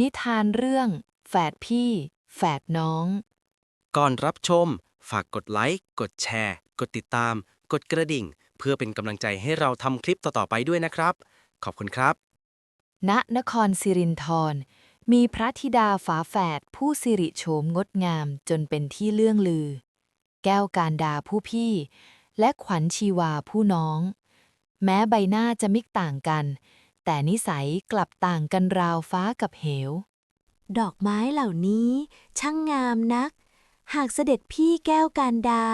นิทานเรื่อง แฝดพี่ แฝดน้อง ก่อนรับชม ฝากกดไลค์ กดแชร์ กดติดตาม กดกระดิ่ง เพื่อเป็นกำลังใจให้เราทำคลิปต่อ ๆ ไปด้วยนะครับ ขอบคุณครับ ณนครสิรินธรมีพระธิดาฝาแฝดผู้สิริโฉมงดงามจนเป็นที่เลื่องลือ แก้วการดาผู้พี่ และขวัญชีวาผู้น้อง แม้ใบหน้าจะมิกต่างกัน แต่นิสัยกลับต่างกันราวฟ้ากับเหว ดอกไม้เหล่านี้ช่างงามนัก หากเสด็จพี่แก้วการดา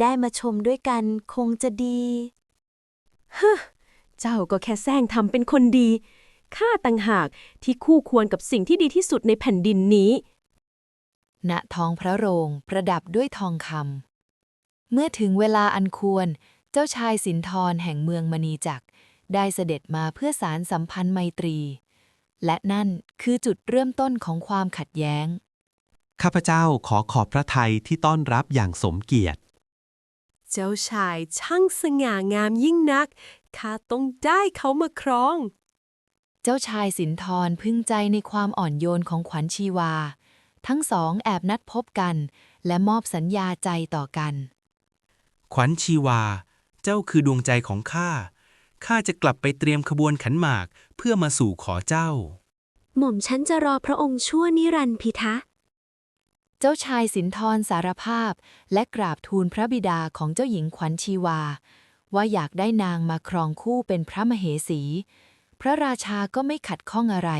ได้มาชมด้วยกันคงจะดีเจ้าก็แค่แซงทำเป็นคนดี ข้าต่างหากที่คู่ควรกับสิ่งที่ดีที่สุดในแผ่นดินนี้ ณท้องพระโรงประดับด้วยทองคำเมื่อถึงเวลาอันควร เจ้าชายสินทรแห่งเมืองมณีจักร ได้เสด็จมาเพื่อสารสัมพันธ์ไมตรี และนั่นคือจุดเริ่มต้นของความขัดแย้ง ข้าพเจ้าขอขอบพระทัยที่ต้อนรับอย่างสมเกียรติ เจ้าชายช่างสง่างามยิ่งนัก ข้าต้องได้เขามาครอง เจ้าชายสินทรพึงใจในความอ่อนโยนของขวัญชีวา ทั้งสองแอบนัดพบกัน และมอบสัญญาใจต่อกัน ขวัญชีวา เจ้าคือดวงใจของข้า ข้าจะกลับไปเตรียมขบวนขันหมากเพื่อมาสู่ขอเจ้า หม่อมฉันจะรอพระองค์ชั่วนิรันดร์พิทักษ์เจ้าชายสินทรสารภาพ และกราบทูลพระบิดาของเจ้าหญิงขวัญชีวา ว่าอยากได้นางมาครองคู่เป็นพระมเหสี พระราชาก็ไม่ขัดข้องอะไร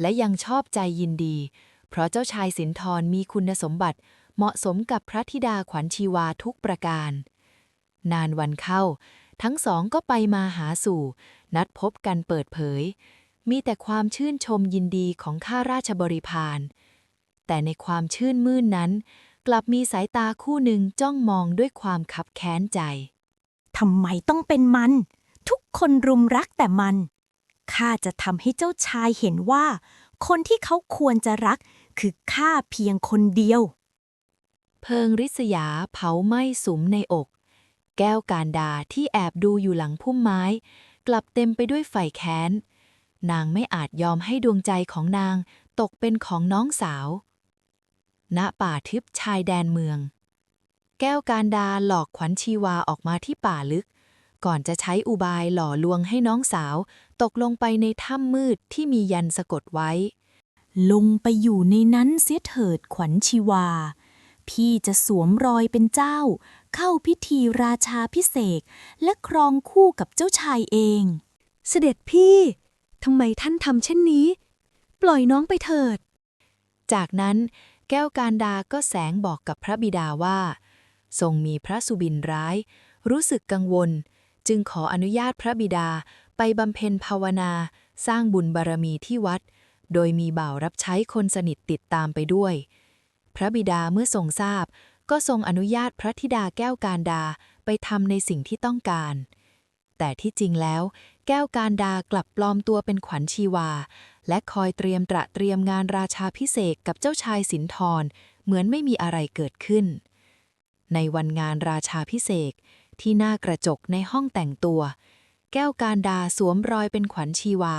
และยังชอบใจยินดี เพราะเจ้าชายสินทรมีคุณสมบัติเหมาะสมกับพระธิดาขวัญชีวาทุกประการ นานวันเข้า ทั้งสองก็ไปมาหาสู่ นัดพบกันเปิดเผย มีแต่ความชื่นชมยินดีของข้าราชบริพาร แต่ในความชื่นมื่นนั้น กลับมีสายตาคู่หนึ่งจ้องมองด้วยความคับแค้นใจ ทำไมต้องเป็นมัน ทุกคนรุมรักแต่มัน ข้าจะทำให้เจ้าชายเห็นว่า คนที่เขาควรจะรักคือข้าเพียงคนเดียว เพิงริษยาเผาไหม้สุมในอก แก้วการดาที่แอบดูอยู่หลังพุ่มไม้ กลับเต็มไปด้วยไฟแค้น นางไม่อาจยอมให้ดวงใจของนางตกเป็นของน้องสาว ณป่าทึบชายแดนเมือง แก้วการดาหลอกขวัญชีวาออกมาที่ป่าลึก ก่อนจะใช้อุบายหล่อลวงให้น้องสาว ตกลงไปในถ้ำมืดที่มียันสะกดไว้ ลงไปอยู่ในนั้นเสียเถิดขวัญชีวา พี่จะสวมรอยเป็นเจ้า เข้าพิธีราชาพิเศษกและครองคู่กับเจ้าชายเอง เสด็จพี่ทำไมท่านทำเช่นนี้ ปล่อยน้องไปเถิด จากนั้นแก้วการดาก็แสงบอกกับพระบิดาว่า ทรงมีพระสุบินร้าย รู้สึกกังวล จึงขออนุญาตพระบิดาไปบำเพ็ญภาวนา สร้างบุญบารมีที่วัด โดยมีบ่าวรับใช้คนสนิทติดตามไปด้วย พระบิดาเมื่อทรงทราบ ก็ทรงอนุญาตพระธิดาแก้วการดาไปทำในสิ่งที่ต้องการ แต่ที่จริงแล้ว แก้วการดากลับปลอมตัวเป็นขวัญชีวา และคอยเตรียมตระเตรียมงานราชาพิเศษกับเจ้าชายสินทรเหมือนไม่มีอะไรเกิดขึ้น ในวันงานราชาพิเศษที่หน้ากระจกในห้องแต่งตัว แก้วการดาสวมรอยเป็นขวัญชีวา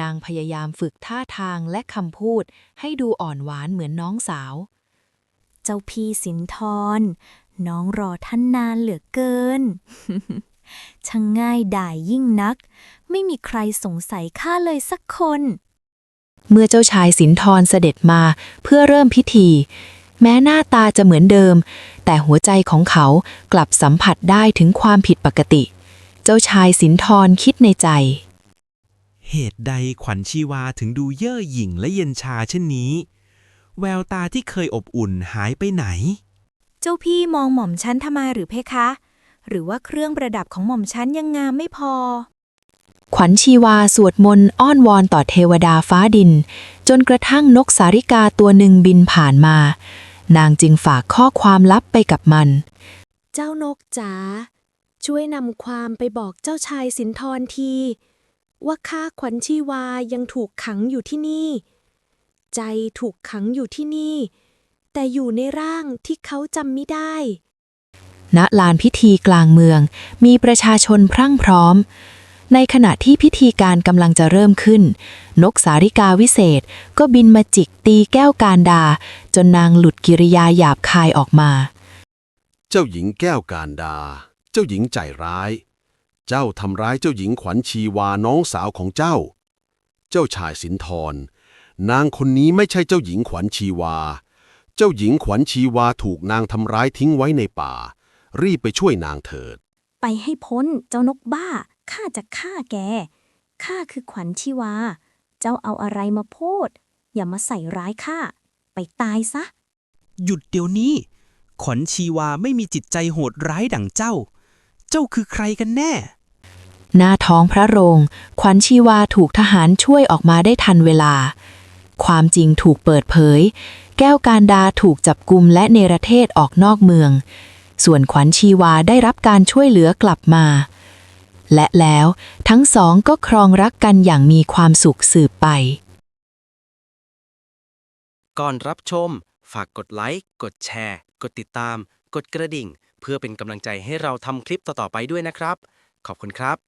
นางพยายามฝึกท่าทางและคำพูด ให้ดูอ่อนหวานเหมือนน้องสาว เจ้าพี่สินทรน้องรอท่านนานเหลือเกิน ช่างง่ายดายยิ่งนัก ไม่มีใครสงสัยข้าเลยสักคน เมื่อเจ้าชายสินทรเสด็จมาเพื่อเริ่มพิธี แม้หน้าตาจะเหมือนเดิม แต่หัวใจของเขากลับสัมผัสได้ถึงความผิดปกติ เจ้าชายสินทรคิดในใจ เหตุใดขวัญชีวาถึงดูเย่อหยิ่งและเย็นชาเช่นนี้ แววตาที่เคยอบอุ่นหายไปไหน เจ้าพี่มองหม่อมฉันทำไมหรือเพคะ หรือว่าเครื่องประดับของหม่อมฉันยังงามไม่พอ ขวัญชีวาสวดมนต์อ้อนวอนต่อเทวดาฟ้าดิน จนกระทั่งนกสาริกาตัวหนึ่งบินผ่านมา นางจึงฝากข้อความลับไปกับมัน เจ้านกจ๋าช่วยนำความไปบอกเจ้าชายสินทรที ว่าข้าขวัญชีวายังถูกขังอยู่ที่นี่ ใจถูกขังอยู่ที่นี่ แต่อยู่ในร่างที่เขาจำไม่ได้ ณลานพิธีกลางเมืองมีประชาชนพรั่งพร้อม ในขณะที่พิธีการกำลังจะเริ่มขึ้น นกสาริกาวิเศษก็บินมาจิกตีแก้วการดา จนนางหลุดกิริยาหยาบคายออกมา เจ้าหญิงแก้วการดา เจ้าหญิงใจร้าย เจ้าทำร้ายเจ้าหญิงขวัญชีวาน้องสาวของเจ้า เจ้าชายสินทรนางคนนี้ไม่ใช่เจ้าหญิงขวัญชีวา เจ้าหญิงขวัญชีวาถูกนางทำร้ายทิ้งไว้ในป่า รีบไปช่วยนางเถิด ไปให้พ้นเจ้านกบ้า ข้าจะฆ่าแก ข้าคือขวัญชีวา เจ้าเอาอะไรมาพูด อย่ามาใส่ร้ายข้า ไปตายซะ หยุดเดี๋ยวนี้ ขวัญชีวาไม่มีจิตใจโหดร้ายดั่งเจ้า เจ้าคือใครกันแน่ หน้าท้องพระโรง ขวัญชีวาถูกทหารช่วยออกมาได้ทันเวลา ความจริงถูกเปิดเผย แก้วการดาถูกจับกุมและเนรเทศออกนอกเมือง ส่วนขวัญชีวาได้รับการช่วยเหลือกลับมา และแล้วทั้งสองก็ครองรักกันอย่างมีความสุขสืบไป ก่อนรับชม ฝากกดไลค์ กดแชร์ กดติดตาม กดกระดิ่ง เพื่อเป็นกำลังใจให้เราทำคลิปต่อๆไปด้วยนะครับ ขอบคุณครับ